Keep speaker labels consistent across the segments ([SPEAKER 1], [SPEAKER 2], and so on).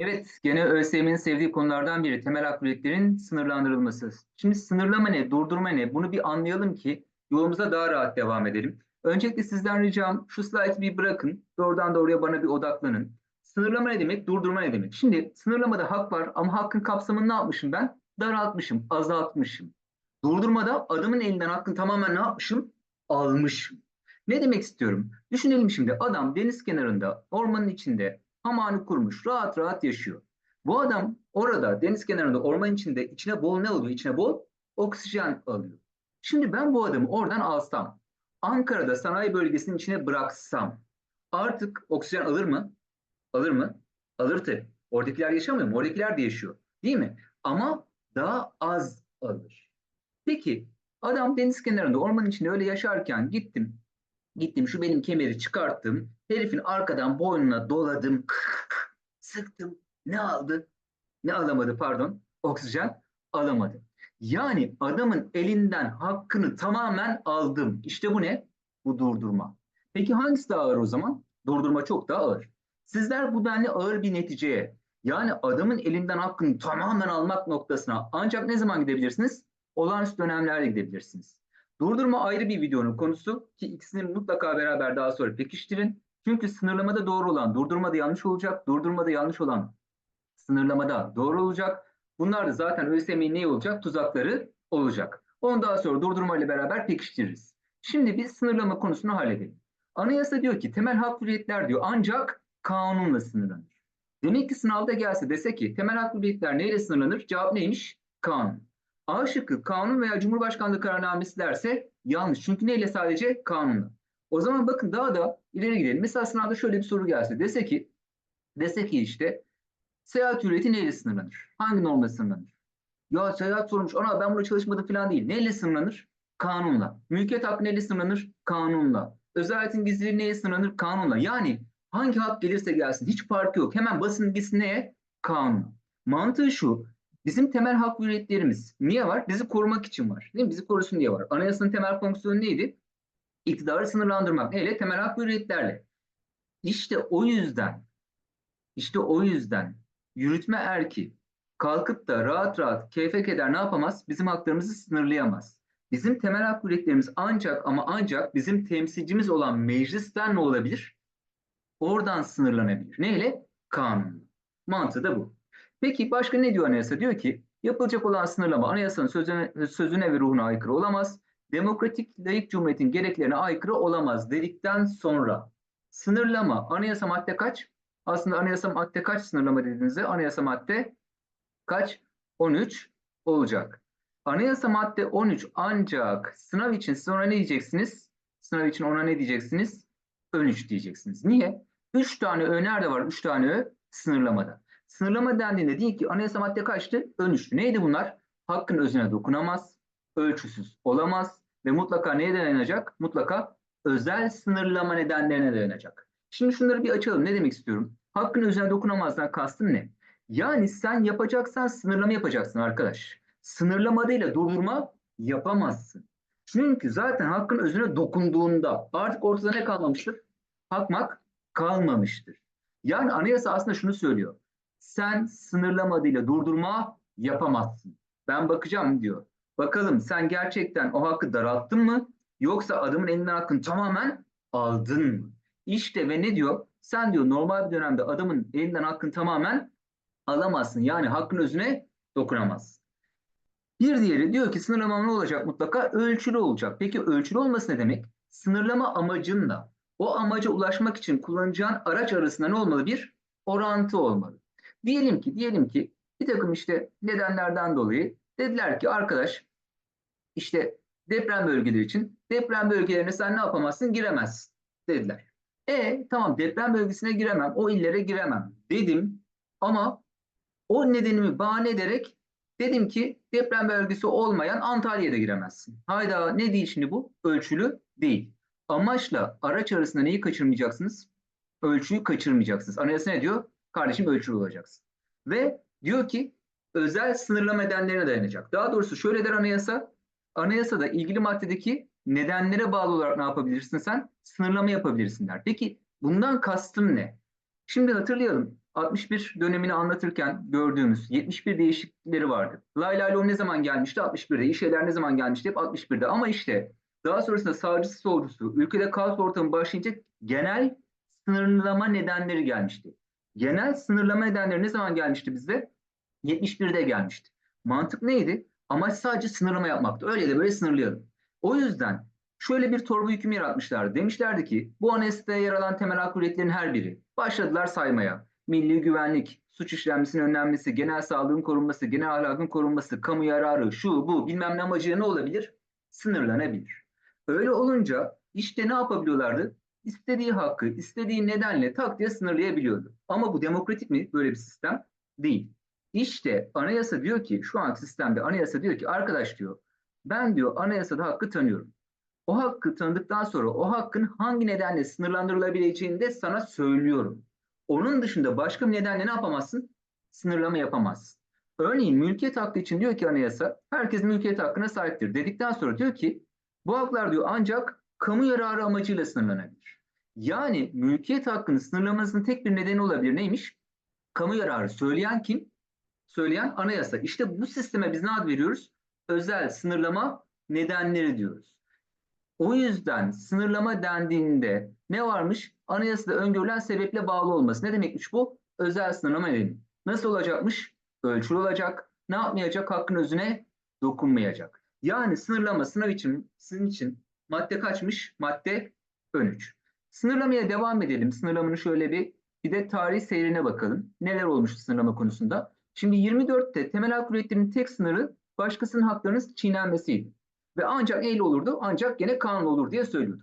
[SPEAKER 1] Evet, gene ÖSYM'nin sevdiği konulardan biri temel hak sınırlandırılması. Şimdi sınırlama ne, durdurma ne? Bunu bir anlayalım ki yolumuza daha rahat devam edelim. Öncelikle sizden ricam şu slaytı bir bırakın. Doğrudan doğruya bana bir odaklanın. Sınırlama ne demek, durdurma ne demek? Şimdi sınırlamada hak var ama hakkın kapsamını ne yapmışım ben? Daraltmışım, azaltmışım. Durdurmada adamın elinden hakkını tamamen ne yapmışım? Almışım. Ne demek istiyorum? Düşünelim şimdi adam deniz kenarında, ormanın içinde hamağını kurmuş, rahat rahat yaşıyor. Bu adam orada deniz kenarında, orman içinde içine bol ne alıyor? İçine bol oksijen alıyor. Şimdi ben bu adamı oradan alsam, Ankara'da sanayi bölgesinin içine bıraksam artık oksijen alır mı? Alır mı? Alır tabii. Oradakiler yaşamıyor mu? Oradakiler de yaşıyor. Değil mi? Ama daha az alır. Peki adam deniz kenarında ormanın içinde öyle yaşarken gittim. Gittim şu benim kemeri çıkarttım. Herifin arkadan boynuna doladım. Sıktım. Ne aldı? Ne alamadı pardon? Oksijen alamadı. Yani adamın elinden hakkını tamamen aldım. İşte bu ne? Bu durdurma. Peki hangisi daha ağır o zaman? Durdurma çok daha ağır. Sizler bu denli ağır bir neticeye yani adamın elinden hakkını tamamen almak noktasına ancak ne zaman gidebilirsiniz? Olağanüstü dönemlerde gidebilirsiniz. Durdurma ayrı bir videonun konusu ki ikisini mutlaka beraber daha sonra pekiştirin. Çünkü sınırlamada doğru olan durdurmada yanlış olacak, durdurmada yanlış olan sınırlamada doğru olacak. Bunlar da zaten ÖSYM'nin ne olacak? Tuzakları olacak. Onu daha sonra durdurma ile beraber pekiştiririz. Şimdi biz sınırlama konusunu halledelim. Anayasa diyor ki temel hak hürriyetler diyor ancak kanunla sınırlanır. Demek ki sınavda gelse dese ki temel hak hürriyetler neyle sınırlanır? Cevap neymiş? Kanun. A şıkkı kanun veya Cumhurbaşkanlığı kararnamesi derse yanlış. Çünkü neyle sadece kanunla. O zaman bakın daha da ileri gidelim. Mesela sınavda şöyle bir soru gelse dese ki dese ki işte seyahat hürriyeti neyle sınırlanır? Hangi normla sınırlanır? Ya seyahat sormuş. Ana ben burada çalışmadım falan değil. Neyle sınırlanır? Kanunla. Mülkiyet hakkı neyle sınırlanır? Kanunla. Özel hayatın gizliliği neyle sınırlanır? Kanunla. Yani hangi hak gelirse gelsin hiç farkı yok. Hemen basın gitsin neye? Kanuna. Mantığı şu. Bizim temel hak hürriyetlerimiz niye var? Bizi korumak için var. Değil mi? Bizi korusun diye var. Anayasanın temel fonksiyonu neydi? İktidarı sınırlandırmak. Neyle? Temel hak hürriyetlerle. İşte o yüzden işte o yüzden yürütme erki kalkıp da rahat rahat keyfe keder ne yapamaz? Bizim haklarımızı sınırlayamaz. Bizim temel hak hürriyetlerimiz ancak ama ancak bizim temsilcimiz olan meclisten ne olabilir? Oradan sınırlanabilir. Neyle? Kanunla. Mantığı da bu. Peki başka ne diyor anayasa? Diyor ki yapılacak olan sınırlama anayasanın sözüne, sözüne ve ruhuna aykırı olamaz. Demokratik layık cumhuriyetin gereklerine aykırı olamaz dedikten sonra sınırlama anayasa madde kaç? Aslında anayasa madde kaç sınırlama dediğinizde anayasa madde kaç? 13 olacak. Anayasa madde 13 ancak sınav için siz ona ne diyeceksiniz? Sınav için ona ne diyeceksiniz? Ön 3 diyeceksiniz. Niye? 3 tane ö nerede var? 3 tane ö sınırlamada. Sınırlama dendiğinde değil ki anayasa madde kaçtı? Ön 3'tü. Neydi bunlar? Hakkın özüne dokunamaz, ölçüsüz olamaz ve mutlaka neye dayanacak? Mutlaka özel sınırlama nedenlerine dayanacak. Şimdi şunları bir açalım. Ne demek istiyorum? Hakkın özüne dokunamazdan kastım ne? Yani sen yapacaksan sınırlama yapacaksın arkadaş. Sınırlamadıyla durdurma yapamazsın. Çünkü zaten hakkın özüne dokunduğunda artık ortada ne kalmamıştır? Hakmak kalmamıştır. Yani anayasa aslında şunu söylüyor. Sen sınırlamadıyla durdurma yapamazsın. Ben bakacağım diyor. Bakalım sen gerçekten o hakkı daralttın mı? Yoksa adamın elinden hakkını tamamen aldın mı? İşte ve ne diyor? Sen diyor normal bir dönemde adamın elinden hakkını tamamen alamazsın. Yani hakkın özüne dokunamazsın. Bir diğeri diyor ki sınırlama ne olacak mutlaka? Ölçülü olacak. Peki ölçülü olması ne demek? Sınırlama amacınla o amaca ulaşmak için kullanacağın araç arasında ne olmalı? Bir orantı olmalı. Diyelim ki diyelim ki bir takım işte nedenlerden dolayı dediler ki arkadaş işte deprem bölgeleri için deprem bölgelerine sen ne yapamazsın? Giremezsin dediler. E tamam deprem bölgesine giremem, o illere giremem dedim ama o nedenimi bahane ederek dedim ki deprem bölgesi olmayan Antalya'da giremezsin. Hayda ne değil şimdi bu? Ölçülü değil. Amaçla araç arasında neyi kaçırmayacaksınız? Ölçüyü kaçırmayacaksınız. Anayasa ne diyor? Kardeşim ölçülü olacaksın. Ve diyor ki özel sınırlama nedenlerine dayanacak. Daha doğrusu şöyle der anayasa. Anayasada ilgili maddedeki nedenlere bağlı olarak ne yapabilirsin sen? Sınırlama yapabilirsin der. Peki bundan kastım ne? Şimdi hatırlayalım. 61 dönemini anlatırken gördüğümüz 71 değişiklikleri vardı. Lay lay ne zaman gelmişti? 61'de. İşeler ne zaman gelmişti? Hep 61'de. Ama işte daha sonrasında sağcısı solcusu ülkede kaos ortamı başlayınca genel sınırlama nedenleri gelmişti. Genel sınırlama nedenleri ne zaman gelmişti bizde? 71'de gelmişti. Mantık neydi? Amaç sadece sınırlama yapmaktı. Öyle de böyle sınırlayalım. O yüzden şöyle bir torba hüküm yaratmışlardı. Demişlerdi ki bu anayasada yer alan temel hak hürriyetlerin her biri. Başladılar saymaya. Milli güvenlik, suç işlenmesinin önlenmesi, genel sağlığın korunması, genel ahlakın korunması, kamu yararı, şu bu bilmem ne amacıyla ne olabilir? Sınırlanabilir. Öyle olunca işte ne yapabiliyorlardı? İstediği hakkı, istediği nedenle tak diye sınırlayabiliyordu. Ama bu demokratik mi? Böyle bir sistem değil. İşte anayasa diyor ki, şu anki sistemde anayasa diyor ki arkadaş diyor, ben diyor anayasada hakkı tanıyorum. O hakkı tanıdıktan sonra o hakkın hangi nedenle sınırlandırılabileceğini de sana söylüyorum. Onun dışında başka bir nedenle ne yapamazsın? Sınırlama yapamazsın. Örneğin mülkiyet hakkı için diyor ki anayasa, herkes mülkiyet hakkına sahiptir dedikten sonra diyor ki, bu haklar diyor ancak kamu yararı amacıyla sınırlanabilir. Yani mülkiyet hakkını sınırlamasının tek bir nedeni olabilir. Neymiş? Kamu yararı. Söyleyen kim? Söyleyen anayasa. İşte bu sisteme biz ne ad veriyoruz? Özel sınırlama nedenleri diyoruz. O yüzden sınırlama dendiğinde ne varmış? Anayasada öngörülen sebeple bağlı olması. Ne demekmiş bu? Özel sınırlama nedeni. Nasıl olacakmış? Ölçülü olacak. Ne yapmayacak? Hakkın özüne dokunmayacak. Yani sınırlama sınav için, sizin için madde kaçmış? Madde 13. Sınırlamaya devam edelim. Sınırlamanın şöyle bir bir de tarih seyrine bakalım. Neler olmuş sınırlama konusunda? Şimdi 24'te temel hak hürriyetlerinin tek sınırı başkasının haklarının çiğnenmesiydi. Ve ancak neyle olurdu? Ancak gene kanun olur diye söylüyordu.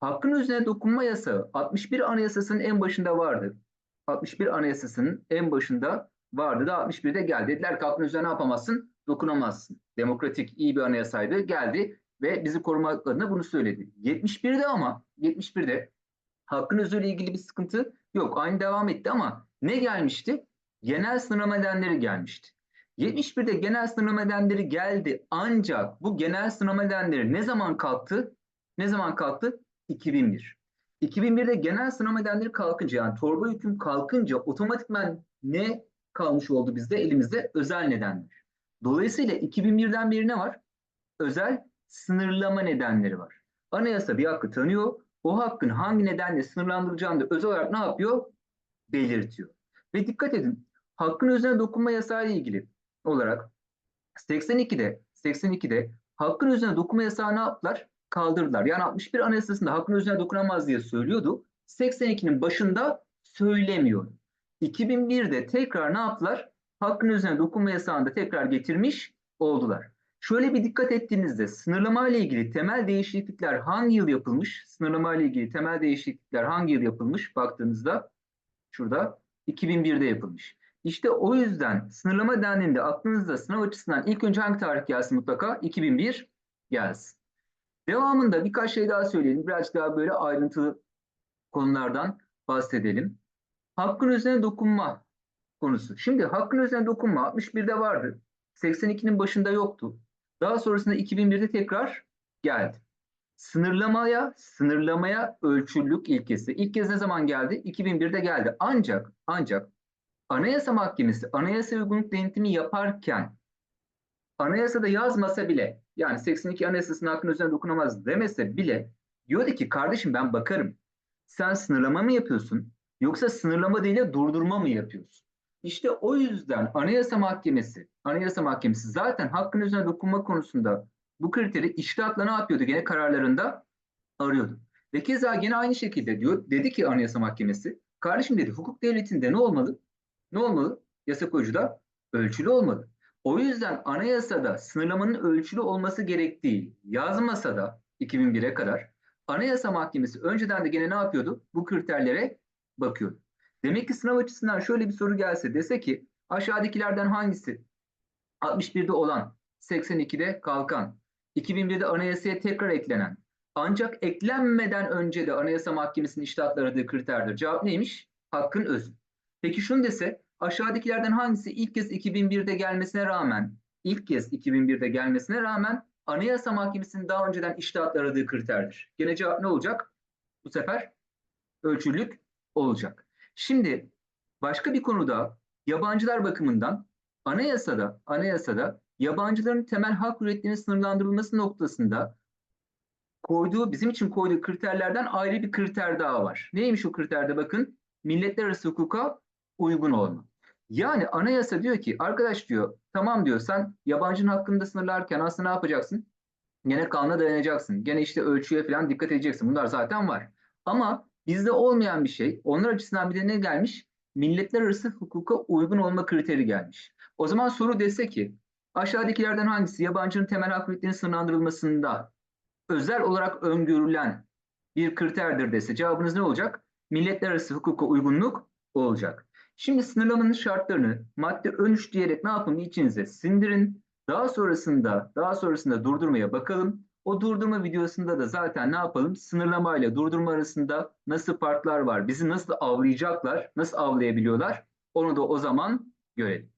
[SPEAKER 1] Hakkın üzerine dokunma yasağı 61 anayasasının en başında vardı. 61 anayasasının en başında vardı da 61'de geldi. Dediler ki hakkın üzerine ne yapamazsın? Dokunamazsın. Demokratik iyi bir anayasaydı geldi ve bizi korumak adına bunu söyledi. 71'de ama 71'de hakkın özüyle ilgili bir sıkıntı yok. Aynı devam etti ama ne gelmişti? Genel sınırlama nedenleri gelmişti. 71'de genel sınırlama nedenleri geldi ancak bu genel sınırlama nedenleri ne zaman kalktı? Ne zaman kalktı? 2001. 2001'de genel sınırlama nedenleri kalkınca yani torba hüküm kalkınca otomatikman ne kalmış oldu bizde? Elimizde özel nedenler. Dolayısıyla 2001'den beri ne var? Özel sınırlama nedenleri var. Anayasa bir hakkı tanıyor. O hakkın hangi nedenle sınırlandırılacağını da özel olarak ne yapıyor? Belirtiyor. Ve dikkat edin, hakkın üzerine dokunma yasağı ile ilgili olarak 82'de 82'de hakkın üzerine dokunma yasağı ne yaptılar? Kaldırdılar. Yani 61 Anayasası'nda hakkın üzerine dokunamaz diye söylüyordu. 82'nin başında söylemiyor. 2001'de tekrar ne yaptılar? Hakkın üzerine dokunma yasağını da tekrar getirmiş oldular. Şöyle bir dikkat ettiğinizde sınırlama ile ilgili temel değişiklikler hangi yıl yapılmış? Sınırlama ile ilgili temel değişiklikler hangi yıl yapılmış? Baktığınızda şurada 2001'de yapılmış. İşte o yüzden sınırlama dendiğinde aklınızda sınav açısından ilk önce hangi tarih gelsin mutlaka? 2001 gelsin. Devamında birkaç şey daha söyleyelim. Birazcık daha böyle ayrıntılı konulardan bahsedelim. Hakkın üzerine dokunma konusu. Şimdi hakkın üzerine dokunma 61'de vardı. 82'nin başında yoktu. Daha sonrasında 2001'de tekrar geldi. Sınırlamaya, sınırlamaya ölçülülük ilkesi. İlk kez ne zaman geldi? 2001'de geldi. Ancak, ancak Anayasa Mahkemesi anayasa uygunluk denetimi yaparken anayasada yazmasa bile yani 82 anayasasının hakkın üzerine dokunamaz demese bile diyordu ki kardeşim ben bakarım. Sen sınırlama mı yapıyorsun yoksa sınırlama değil de durdurma mı yapıyorsun? İşte o yüzden Anayasa Mahkemesi, Anayasa Mahkemesi zaten hakkın üzerine dokunma konusunda bu kriteri iştahatla ne yapıyordu gene kararlarında arıyordu. Ve keza gene aynı şekilde diyor, dedi ki Anayasa Mahkemesi, kardeşim dedi hukuk devletinde ne olmalı? Ne olmalı? Yasa koyucuda ölçülü olmalı. O yüzden anayasada sınırlamanın ölçülü olması gerektiği yazmasa da 2001'e kadar Anayasa Mahkemesi önceden de gene ne yapıyordu? Bu kriterlere bakıyordu. Demek ki sınav açısından şöyle bir soru gelse dese ki aşağıdakilerden hangisi 61'de olan, 82'de kalkan, 2001'de anayasaya tekrar eklenen ancak eklenmeden önce de Anayasa Mahkemesi'nin iştahatla aradığı kriterdir. Cevap neymiş? Hakkın özü. Peki şunu dese aşağıdakilerden hangisi ilk kez 2001'de gelmesine rağmen ilk kez 2001'de gelmesine rağmen Anayasa Mahkemesi'nin daha önceden iştahatla aradığı kriterdir. Gene cevap ne olacak? Bu sefer ölçülük olacak. Şimdi başka bir konuda yabancılar bakımından anayasada anayasada yabancıların temel hak hürriyetlerinin sınırlandırılması noktasında koyduğu bizim için koyduğu kriterlerden ayrı bir kriter daha var. Neymiş o kriterde bakın? Milletler arası hukuka uygun olma. Yani anayasa diyor ki arkadaş diyor tamam diyor sen yabancının hakkını da sınırlarken aslında ne yapacaksın? Gene kanuna dayanacaksın. Gene işte ölçüye falan dikkat edeceksin. Bunlar zaten var. Ama bizde olmayan bir şey. Onlar açısından bir de ne gelmiş? Milletler arası hukuka uygun olma kriteri gelmiş. O zaman soru dese ki aşağıdakilerden hangisi yabancının temel hak sınırlandırılmasında özel olarak öngörülen bir kriterdir dese cevabınız ne olacak? Milletler arası hukuka uygunluk olacak. Şimdi sınırlamanın şartlarını madde 13 diyerek ne yapın içinize sindirin. Daha sonrasında daha sonrasında durdurmaya bakalım. O durdurma videosunda da zaten ne yapalım? Sınırlama ile durdurma arasında nasıl farklar var? Bizi nasıl avlayacaklar? Nasıl avlayabiliyorlar? Onu da o zaman görelim.